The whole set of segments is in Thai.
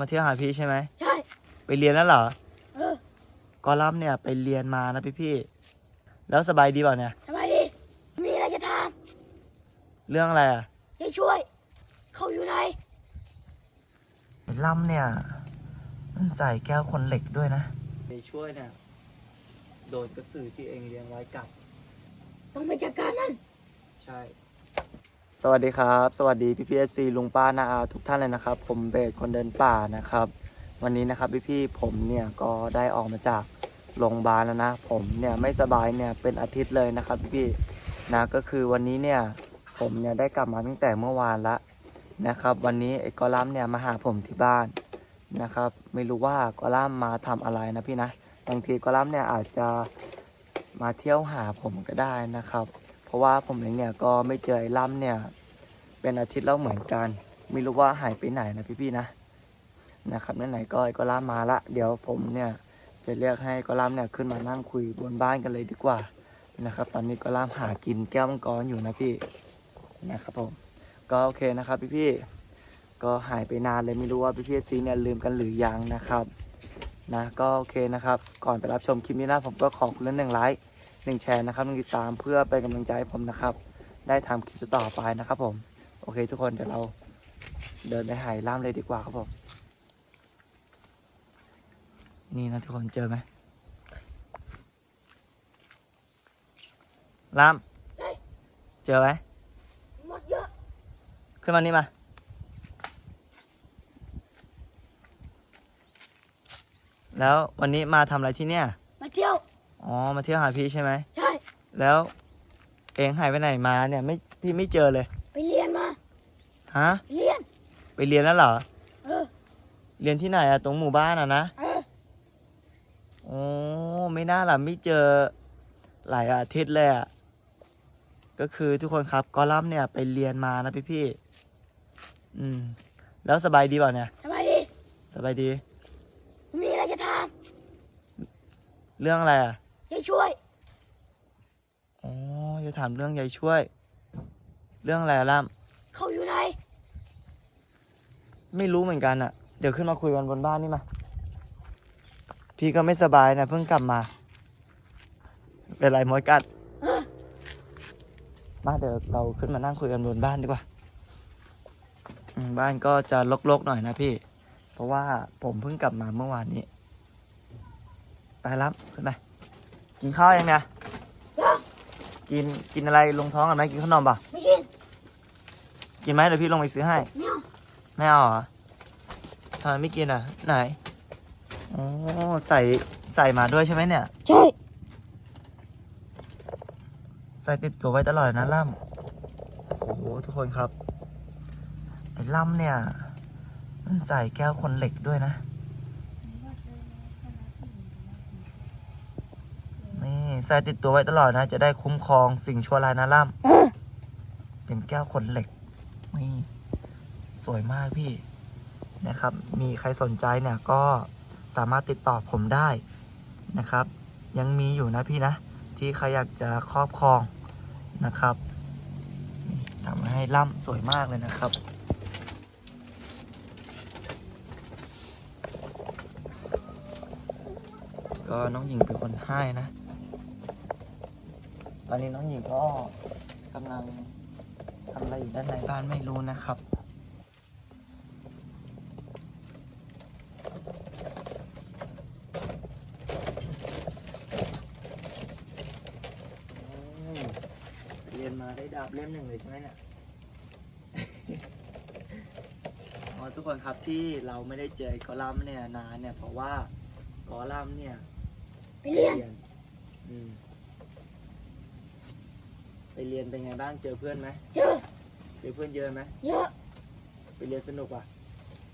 มาเที่ยวหาพี่ใช่ไหมใช่ ไปเรียนแล้วเหรอ เออกอลัมน์เนี่ยไปเรียนมานะพี่พี่ๆแล้วสบายดีเปล่าเนี่ย สบายดี มีอะไรจะถามเรื่องอะไรอะยายช่วย เขาอยู่ไหน ไอ้ลัมเนี่ย มันใส่แก้วคนเหล็กด้วยนะไอ้ช่วยเนี่ย โดนกระสือที่เองเลี้ยงไว้กัด ต้องไปจัดการมัน ใช่ สวัสดีครับ สวัสดีพี่พีเอซีลุงป้านาอาทุกท่านเลยนะครับ ผมเบสคนเดินป่านะครับ วันนี้นะครับพี่พี่ผมเนี่ยก็ได้ออกมาจากโรงพยาบาลแล้วนะ ผมเนี่ยไม่สบายเนี่ยเป็นอาทิตย์เลยนะครับพี่พี่นะก็คือวันนี้เนี่ยผมเนี่ยได้กลับมาตั้งแต่เมื่อวานละนะครับ วันนี้ไอ้กอลัมเนี่ยมาหาผมที่บ้านนะครับ ไม่รู้ว่ากอลัมมาทำอะไรนะพี่นะบางทีกอลัมเนี่ยอาจจะมาเที่ยวหาผมก็ได้นะครับ ราะว่าผมเองเนี่ยก็ไม่เจอไอ้ล่ำเนี่ย เป็นอาทิตย์แล้วเหมือนกัน ไม่รู้ว่าหายไปไหนนะพี่ๆนะนะครับไหนก็ไอ้กอล่ามมาละ เดี๋ยวผมเนี่ยจะเรียกให้กอล่ามเนี่ยขึ้นมานั่งคุยบนบ้านกันเลยดีกว่านะครับ ตอนนี้กอล่ามหากินแก้วมังกรอยู่นะพี่นะครับผมก็โอเคนะครับพี่ๆก็หายไปนานเลยไม่รู้ว่าพี่ๆซีเนี่ยลืมกันหรือยังนะครับนะก็โอเคนะครับ ก่อนไปรับชมคลิปนี้นะผมก็ขอคุณเล่นหนึ่งไลค์ หนึ่งแชร์นะครับหนึ่งติดตามเพื่อเป็นกำลังใจให้ผมนะครับ ได้ทำคลิปต่อไปนะครับผม โอเคทุกคนเดี๋ยวเราเดินไปหายล่ามเลยดีกว่าครับผม นี่นะทุกคนเจอไหมล่ามเฮ้ยเจอไหมหมดเยอะ ขึ้นมานี่มา แล้ววันนี้มาทำอะไรที่เนี่ย มาเที่ยว อ๋อ มาเที่ยวหาพี่ใช่ไหม ใช่ แล้วเองหายไปไหนมาเนี่ยไม่พี่ไม่เจอเลย ไปเรียนมา ฮะ เรียน ไปเรียนแล้วเหรอ เออ เรียนที่ไหนอะตรงหมู่บ้านอะนะ เออ โอ้ไม่น่าล่ะไม่เจอหลายอาทิตย์เลยอะก็คือทุกคนครับกอลัมน์เนี่ยไปเรียนมานะพี่พี่ๆอืม แล้วสบายดีเปล่าเนี่ย สบายดี สบายดี มีอะไรจะถาม เรื่องอะไรอะ ยายช่วย อ๋อจะถามเรื่องยายช่วย เรื่องอะไรอะล่ำเขาอยู่ไหน ไม่รู้เหมือนกันอะเดี๋ยวขึ้นมาคุยกันบนบ้านนี่มา พี่ก็ไม่สบายนะเพิ่งกลับมา เป็นไรมอยกัดเออมาเดี๋ยวเราขึ้นมานั่งคุยกันบนบ้านดีกว่าอืมบ้านก็จะรกๆหน่อยนะพี่ เพราะว่าผมเพิ่งกลับมาเมื่อวานนี้ ไปรับขึ้นไป กินข้าวยังเนี่ยยังกิน กินอะไรลงท้องกันไหมกินขนมป่ะ ไม่กิน กินไหมเดี๋ยวพี่ลงไปซื้อให้ ไม่เอาไม่เอาเหรอทำไมไม่กินอะ ไหน โอ้ใส่ใส่มาด้วยใช่ไหมเนี่ย ใช่ ใส่ติดตัวไว้ตลอดนะล่ำโอ้โหทุกคนครับ ไอ้ล่ำเนี่ย มันใส่แก้วคนเหล็กด้วยนะ นี่ใส่ติดตัวไว้ตลอดนะ จะได้คุ้มครองสิ่งชั่วร้ายนะล่เออำเป็นแก้วคนเหล็กนี่สวยมากพี่นะครับ มีใครสนใจเนี่ยก็สามารถติดต่อผมได้นะครับ ยังมีอยู่นะพี่นะ ที่ใครอยากจะครอบครองนะครับนี่ทำให้ล่ำสวยมากเลยนะครับก็น้องหญิงเป็นคนให้นะ ตอนนี้น้องหญิงก็กำลังทำอะไรอยู่ด้านในบ้านไม่รู้นะครับอืมเรียนมาได้ดาบเล่มหนึ่งเลยใช่ไหมเนี่ย อ๋อทุกคนครับที่เราไม่ได้เจอไอ้กอลัมน์เนี่ยนานเนี่ยเพราะว่ากอลัมน์เนี่ยไปเรียน อืม ไปเรียนเป็นไงบ้างเจอเพื่อนไหมเจอเจอเพื่อนเยอะไหมเยอะไปเรียนสนุกอะ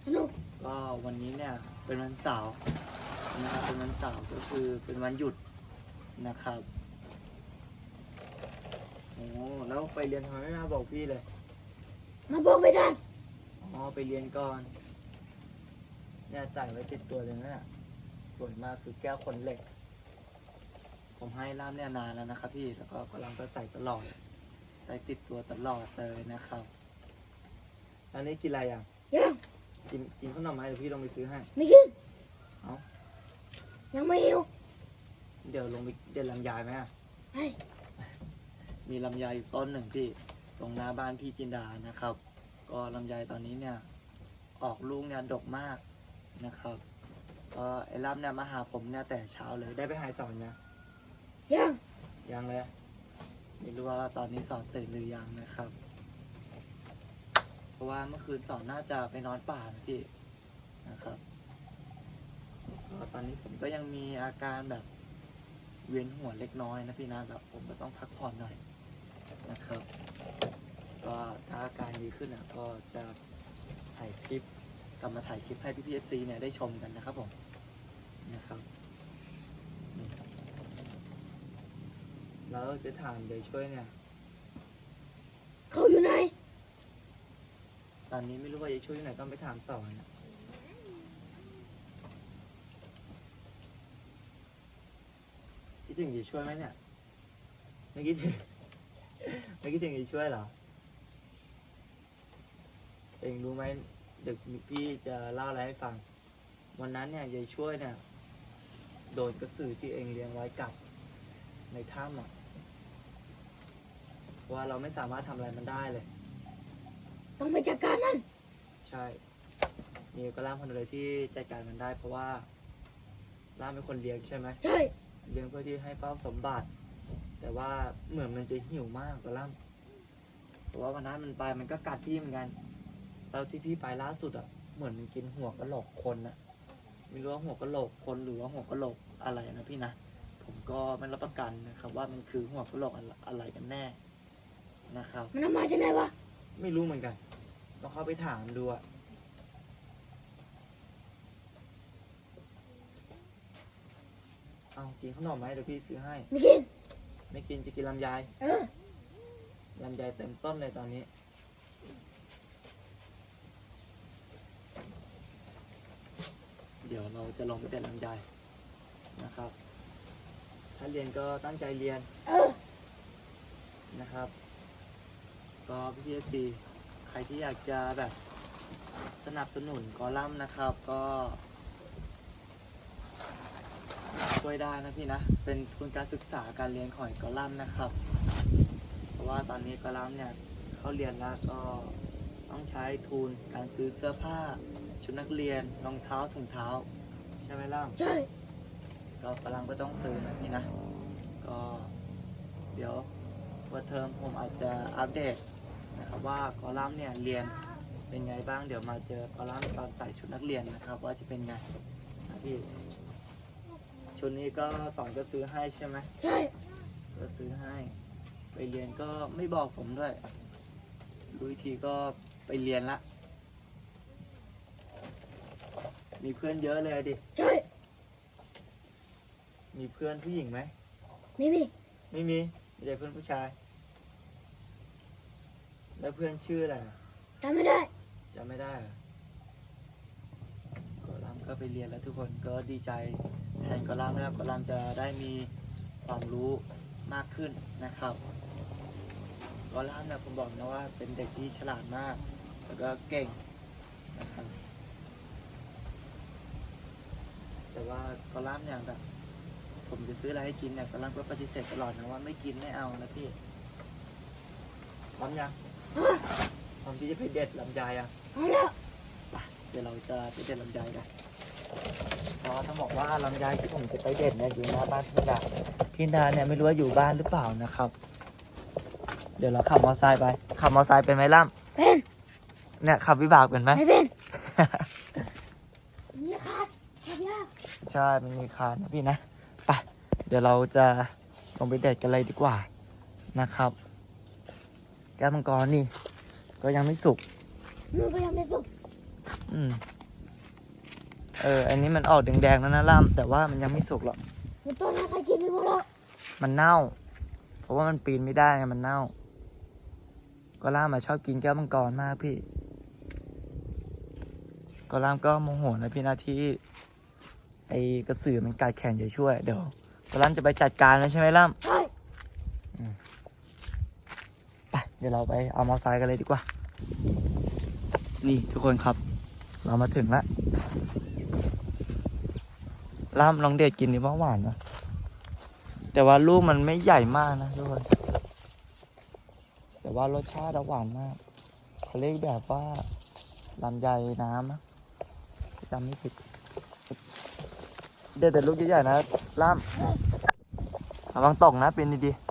สนุกก็วันนี้เนี่ยเป็นวันเสาร์นะครับเป็นวันเสาร์ก็คือเป็นวันหยุดนะครับโอ้แล้วไปเรียนทำไมไม่มาบอกพี่เลยมาบอกไม่ทันอ๋อไปเรียนก่อนเนี่ยใส่ไว้ติดตัวเลยนะเนี่ยสวยมากคือแก้วคนเหล็ก ผมให้ล่ามเนี่ยนานแล้วนะครับพี่แล้วก็กำลังก็ใส่ตลอด ใส่ติดตัวตลอดเลยนะครับอันนี้กินอะไรอะยังกินกินขนมไหมเดี๋ยวพี่ลงไปซื้อให้ไม่กินเอ้ายังไม่หิวเดี๋ยวลงไปเด็ดลำไยไหมอะเฮ้ยมีลำไยอยู่ต้นหนึ่งที่ตรงหน้าบ้านพี่จินดานะครับ ก็ลำไยตอนนี้เนี่ย ออกลูกเนี่ยดกมากนะครับก็ไอ้ล่ำเนี่ยมาหาผมเนี่ยแต่เช้าเลยได้ไปหายสอนนะ ยังยังเลยไม่รู้ว่าตอนนี้สอนตื่นหรือยังนะครับ เพราะว่าเมื่อคืนสอนน่าจะไปนอนป่านะพี่นะครับตอนนี้ผมก็ยังมีอาการแบบเวียนหัวเล็กน้อยนะพี่นะแบบผมก็ต้องพักผ่อนหน่อยนะครับ ก็ถ้าอาการดีขึ้นอะก็จะถ่ายคลิปกลับมาถ่ายคลิปให้พี่พีเอฟซีเนี่ยได้ชมกันนะครับผมนะครับ แล้วจะถามเดยช่วยเนี่ย เขาอยู่ไหน ตอนนี้ไม่รู้ว่าจะช่วยที่ไหนต้องไปถามสอนนะคิดถึงจะช่วยไหมเนี่ย ไม่คิดถึง ไม่คิดถึงจะช่วยเหรอ เองรู้ไหมเด็กพี่จะเล่าอะไรให้ฟัง วันนั้นเนี่ยยายช่วยเนี่ย โดนกระสือที่เองเลี้ยงไว้กัดในถ้ำอะเพราะ ว่าเราไม่สามารถทำอะไรมันได้เลย ต้องไปจัดการมัน ใช่มีก็ล่ามคนเดียวที่จัดการมันได้ เพราะว่าล่ามเป็นคนเลี้ยงใช่ไหมใช่ เลี้ยงเพื่อที่ให้เฝ้าสมบัติ แต่ว่าเหมือนมันจะหิวมากก็ล่ามเพราะว่าวันนั้นมันไปมันก็กัดพี่เหมือนกันแล้วที่พี่ไปล่าสุดอะเหมือนมันกินหัวกะโหลกคนอะไม่รู้ว่าหัวกะโหลกคนหรือว่าหัวกะโหลกอะไรนะพี่นะผมก็ไม่รับประกันนะครับว่ามันคือหัวกะโหลกอะไรอะไรกันแน่ นะครับ มันเอามาจากไหนวะไม่รู้เหมือนกันต้องเข้าไปถามดูอะเอากินขนมไหมเดี๋ยวพี่ซื้อให้ ไม่กิน ไม่กินจะกินลำไยเออลำไยเต็มต้นเลยตอนนี้ เดี๋ยวเราจะลงไปเด็ดลำไยนะครับ ถ้าเรียนก็ตั้งใจเรียนเออนะครับ ก็พี่พีซีใครที่อยากจะแบบสนับสนุนกอลัมน์นะครับก็ช่วยได้นะพี่นะ เป็นทุนการศึกษาการเรียนของกอลัมน์นะครับ เพราะว่าตอนนี้กอลัมน์เนี่ยเขาเรียนแล้วก็ต้องใช้ทุนการซื้อเสื้อผ้า ชุดนักเรียนรองเท้าถุงเท้า ใช่ไหมล่ามใช่ก็กำลังก็ต้องซื้อนะพี่นะ ก็เดี๋ยววันเทอมผมอาจจะอัปเดต นะครับว่ากอลัมน์เนี่ยเรียนเป็นไงบ้างเดี๋ยวมาเจอกอลัมน์ตอนใส่ชุดนักเรียนนะครับ ว่าจะเป็นไงนะพี่ชุดนี้ก็สอนก็ซื้อให้ใช่ไหมใช่ ก็ซื้อให้ ไปเรียนก็ไม่บอกผมด้วยรู้อีกทีก็ไปเรียนละ มีเพื่อนเยอะเลยอะดิ ใช่ มีเพื่อนผู้หญิงไหมไม่มี ไม่มี มีแต่เพื่อนผู้ชาย แล้วเพื่อนชื่ออะไรอะจำไม่ได้จำไม่ได้เหรอก็รามก็ไปเรียนแล้วทุกคนก็ดีใจแทนกอลามนะครับกอลามจะได้มีความรู้มากขึ้นนะครับกอลามเนี่ยผมบอกนะว่าเป็นเด็กที่ฉลาดมาก แล้วก็เก่งนะครับ แต่ว่ากอลามเนี่ยแบบผมจะซื้ออะไรให้กินเนี่ยกอลามก็ปฏิเสธตลอดนะว่าไม่กินไม่เอานะพี่พร้อมยัง เออพร้อมที่จะไปเด็ดลำไยอะเอาแล้วไปเดี๋ยวเราจะไปเด็ดลำไยกันเพราะต้องบอกว่าลำไยที่ผมจะไปเด็ดเนี่ยอยู่หน้าบ้านพี่ดาพี่ดาเนี่ยไม่รู้ว่าอยู่บ้านหรือเปล่านะครับ เดี๋ยวเราขับมอเตอร์ไซค์ไป ขับมอเตอร์ไซค์เป็นไหมล่เป็นำเนี่ยขับวิบากเป็นไหม ไม่เป็น นี่ครับครับยากใช่มันมีคานนะพี่นะ ไป เดี๋ยวเราจะลงไปเด็ดกันเลยดีกว่านะครับ แก้วมังกรนี่ ก็ยังไม่สุกมือก็ยังไม่สุกอืม เออ อันนี้มันออกแดงๆแล้วนะล่ำแต่ว่ามันยังไม่สุกหรอกมันต้นนะใครกินไม่หมดแล้วมันเน่า เพราะว่ามันปีนไม่ได้ไงมันเน่า ก็ล่ามมาชอบกินแก้วมังกรมากพี่ ก็ล่ามก็โมโหนะพี่นาที่ไอกระสือมันกัดแขนจะช่วยเดี๋ยวก็ล่ามจะไปจัดการแล้วใช่ไหมล่ามใช่ ไป เดี๋ยวเราไปเอามอไซค์กันเลยดีกว่า นี่ทุกคนครับ เรามาถึงแล้วล่ามลองเด็ดกินดิว่าหวานนะ แต่ว่าลูกมันไม่ใหญ่มากนะทุกคน แต่ว่ารสชาติอะหวานมากเขาเรียกแบบว่าลำไยน้ำนะจำไม่ผิดเด็ดแต่ลูกใหญ่ๆนะล่ามระวังตกนะเป็นดีๆ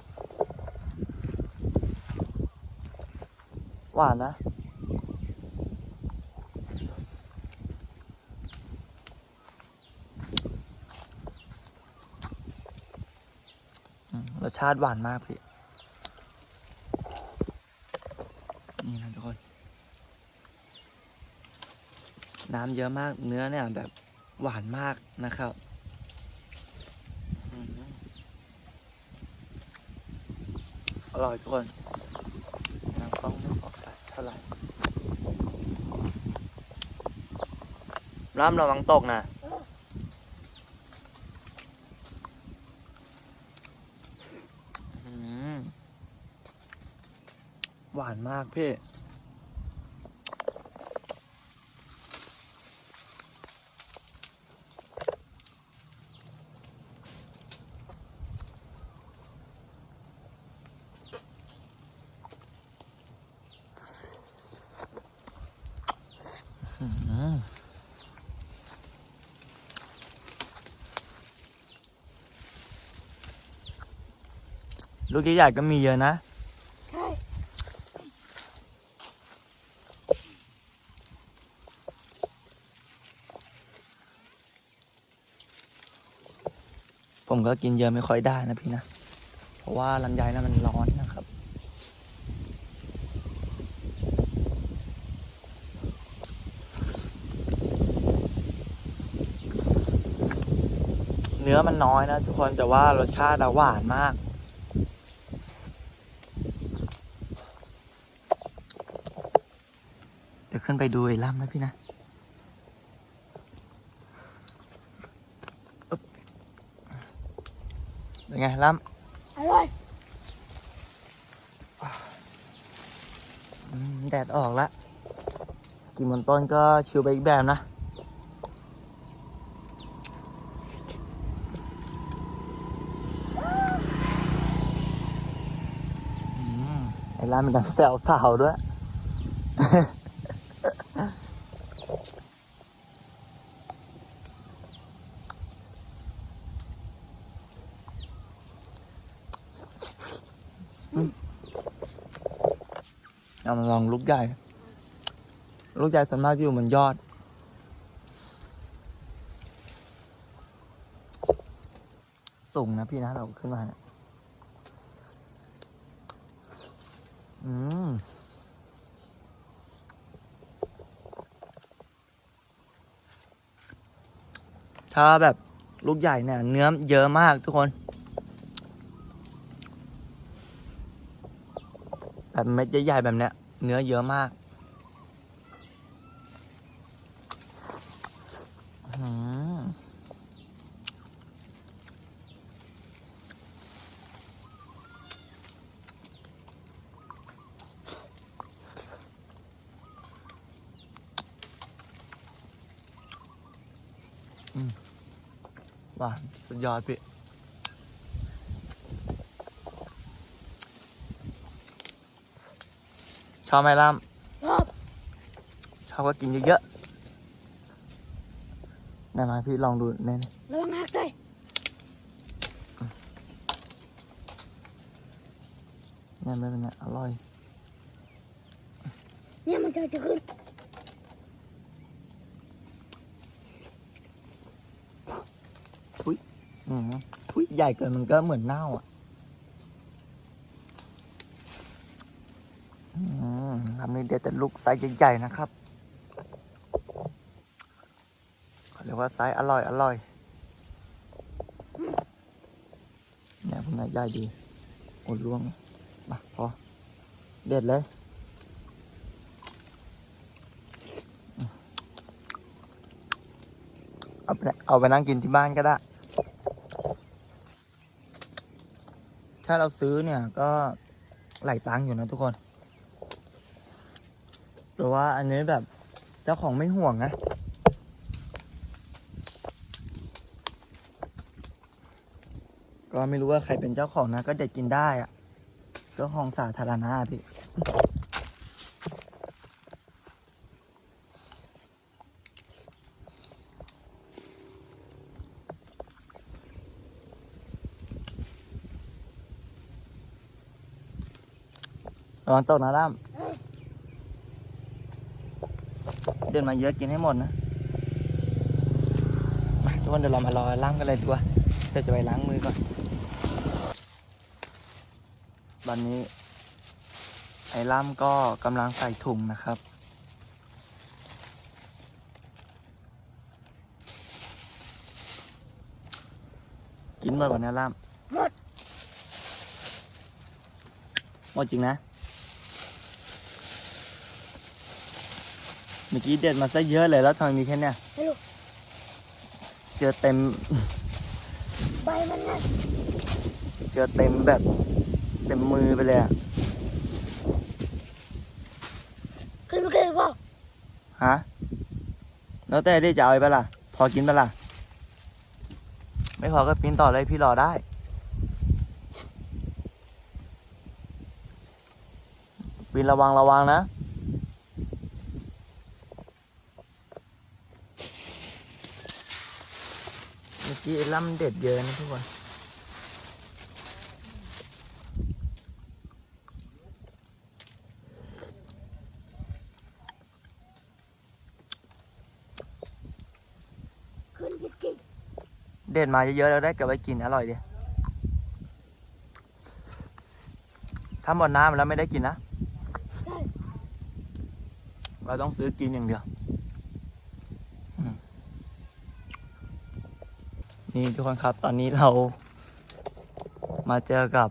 วานนะ รสชาติหวานมากพี่ นี่นะทุกคน น้ำเยอะมาก เนื้อเนี่ยแบบหวานมากนะครับอร่อยทุกคนน้ำกล้องไม่ออ ท่าไหร่ร่ำระวังตกนะ หวานมากพี่ ลูกใหญ่ๆก็มีเยอะนะใช่ผมก็กินเยอะไม่ค่อยได้นะพี่นะ เพราะว่าลำไยนะมันร้อนนะครับ เนื้อมันน้อยนะทุกคนแต่ว่ารสชาติอะหวานมาก เดี๋ยว ขึ้นไปดูไอ้ล่ำนะพี่นะอึ๊บเป็นไงล่ำอร่อยอืมแดดออกแล้วกินบนต้นก็ชิวไปอีกแบบนะอืมไอ้ร้านมันดังแซวสาวด้วย เอามาลองลู กใหญ่ ลูกใหญ่ส่วนมากอยู่บนยอด สูงนะพี่นะเราขึ้นมานี่ยอืมถ้าแบบลูกใหญ่เนี่ย เนื้อเยอะมากทุกคน แบบเม็ดใหญ่ๆแบบเนี้ย เนื้อเยอะมากหวานสุดยอดพี่ ชอบไหมล่ำชอบชอบก็กินเยอะๆนั่นนะพี่ลองดูเน่นระวังหักใจเนี่ยไม่เป็นไงอร่อย เนี่ยมันจะจะขึ้นอืมทุยใหญ่เกินมันก็เหมือนเน่าอะ อืม ทำนี่เด็ดแต่ลูกไซส์ใหญ่ๆนะครับเขาเรียกว่าไซส์อร่อยอร่อยเนี่ยพวกนี้ใหญ่ดีโอ้ล่วงมาพอเด็ดเลยเอาไปเอาไปนั่งกินที่บ้านก็ได้ ถ้าเราซื้อเนี่ยก็หลายตังค์อยู่นะทุกคน แต่ว่าอันนี้แบบใจจ้าของไม่ห่วงนะก็ไม่รู้ว่าใครเป็นเจ้าของนะ ก็เด็ดกินได้อะเจ้าของสาธารณะอะพี่ระวังตกนะล่าม เดินมาเยอะกินให้หมดนะมาทุกคนเดี๋ยวเรามารอล้างกันเลยดีกว่าเดี๋ยวจะไปล้างมือก่อนวันนี้ ไอ้ล่ามก็กำลังใส่ถุงนะครับกินหมดวันนี้ล่ามหมดหมดจริงนะ เมื่อกี้เด็ดมาซะเยอะเลยแล้วทำไมมีแค่เนี้ยไม่รู้เจอเต็ม ใบมันนะเจอเต็มแบบเต็มมือไปเลยอะขึ้นไปขึ้นเปล่าฮะแล้วแต่ได้จะเอาไปปะล่ะ พอกินปะล่ะ ไม่พอก็ปิ้นต่อเลยพี่รอได้ปินระวังระวังนะ เมื่อ กี้ล่ำเด็ดเยอะนะทุกคนเด็ดมาเยอะๆแล้วได้เก็บไว้กินอร่อยดีถ้าหมดน้ำแล้วไม่ได้กินนะ เราต้องซื้อกินอย่างเดียวอืม นี่ทุกคนครับ ตอนนี้เรามาเจอกับ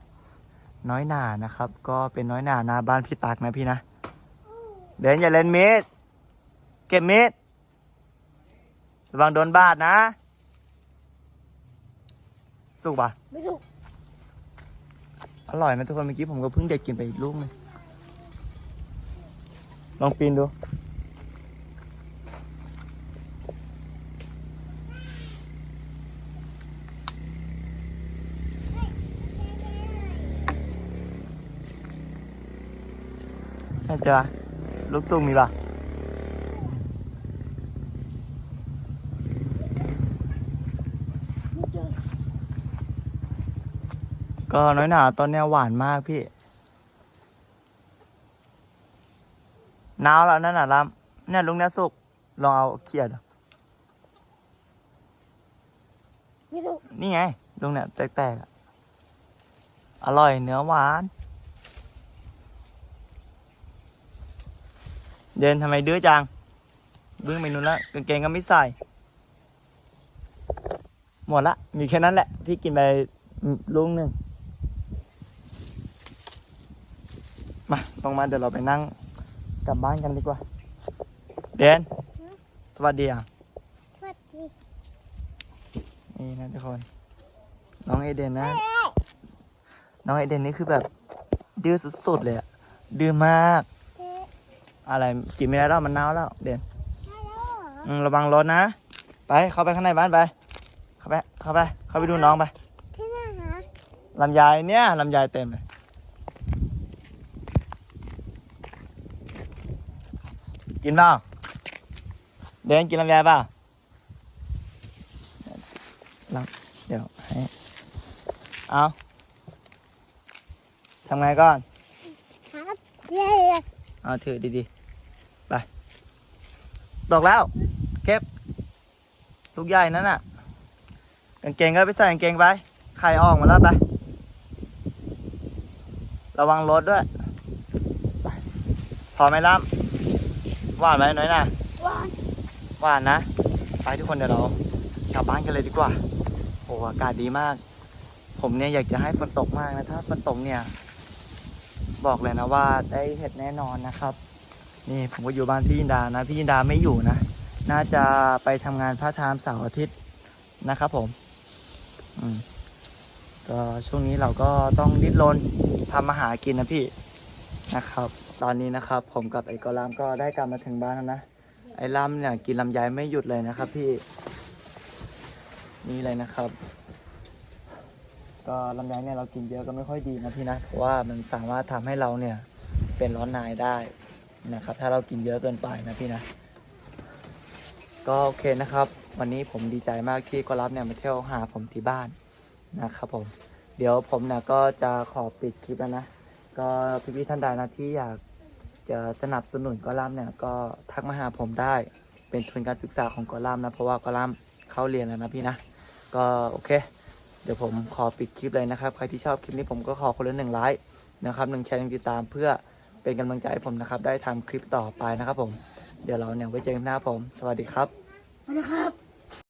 น้อยหนานะครับ ก็เป็นน้อยหนาหนาบ้านพี่ตักนะพี่นะ เดินอย่าเล่นมีดเก็บมีดระวังโดนบาดนะ สุกปะไม่รู้อร่อยนะทุกคนเมื่อกี้ผมก็เพิ่งเด็ดกินไปอีกลูกหนึงลองปีนดู ใช่เจอลูกซุ่มมีป่ะไม่เจอก็น้อยหนาตอนเนี้ยหวานมากพี่หนาวแล้วนั่นน่ะลำเนี่ยลุงเนี่ยสุกลองเอาเขียดไม่รู้นี่ไงลุงเนี่ยแตกๆอะอร่อยเนื้อหวาน เดินทำไมดื้อจังวิ่งไปนู่นละกางเกงก็ไม่ใส่ หมดละ มีแค่นั้นแหละ ที่กินไปลุงหนึ่งมาลงมาเดี๋ยวเราไปนั่งกลับบ้านกันดีกว่า เดน สวัสดีอะ สวัสดี นี่นะทุกคน น้องเอเดนนะ น้องเอเดนนี่คือแบบดื้อสุดๆเลยอะดื้อมากเอ๊ะอะไรกินไม่ได้แล้วมันหนาวแล้วเดนได้แล้วเหรออืมระวังรถนะ ไปเข้าไปข้างในบ้านไป เข้าไปเข้าไป เข้าไปดูน้องไปที่ไหนฮะลำไยเนี่ยลำไยเต็มเลยกินเปล่าเดนกินลำไยเปล่าลำเดี๋ยวให้เอาทำไงก่อนครับเย้เอาถือดีๆไป ตกแล้ว เก็บ ลูกใหญ่นั่นน่ะกางเกงก็ไปใส่กางเกงไปไข่ออกมาแล้วไประวังรถด้วยไปพอไหมล่ำหวานไหมน้อยน่ะหวานหวานนะ ไปทุกคนเดี๋ยวเรากลับบ้านกันเลยดีกว่า โอ้อากาศดีมาก ผมเนี่ยอยากจะให้ฝนตกมากนะ ถ้าฝนตกเนี่ย บอกเลยนะว่าได้เห็ดแน่นอนนะครับ นี่ผมก็อยู่บ้านพี่ยินดานะ พี่ยินดาไม่อยู่นะ น่าจะไปทำงานพาร์ทไทม์เสาร์อาทิตย์นะครับผม อืมก็ช่วงนี้เราก็ต้องดิ้นรนทำมาหากินนะพี่นะครับ ตอนนี้นะครับ ผมกับไอ้กอลามก็ได้กลับมาถึงบ้านแล้วนะ ไอ้ล่ำเนี่ยกินลำไยไม่หยุดเลยนะครับพี่ นี่เลยนะครับ ก็ลำไยเนี่ยเรากินเยอะก็ไม่ค่อยดีนะพี่นะ เพราะว่ามันสามารถทำให้เราเนี่ยเป็นร้อนในได้ นะครับ ถ้าเรากินเยอะเกินไปนะพี่นะ ก็โอเคนะครับ วันนี้ผมดีใจมากที่ก็รับเนี่ยมาเที่ยวหาผมที่บ้านนะครับผม เดี๋ยวผมเนี่ยก็จะขอปิดคลิปแล้วนะ ก็พี่ๆท่านใดนะที่อยากจะสนับสนุนกอลัมเนี่ยก็ทักมาหาผมได้เป็นทุนการศึกษาของกอลัมนะเพราะว่ากอลัมเข้าเรียนแล้วนะพี่นะ ก็โอเค เดี๋ยวผมขอปิดคลิปเลยนะครับ ใครที่ชอบคลิปนี้ผมก็ขอคนละหนึ่งไลค์นะครับหนึ่งแชร์หนึ่งติดตามเพื่อ เป็นกำลังใจให้ผมนะครับ ได้ทำคลิปต่อไปนะครับผม เดี๋ยวเราเนี่ยไว้เจอกันหน้าผม สวัสดีครับสวัสดีครับ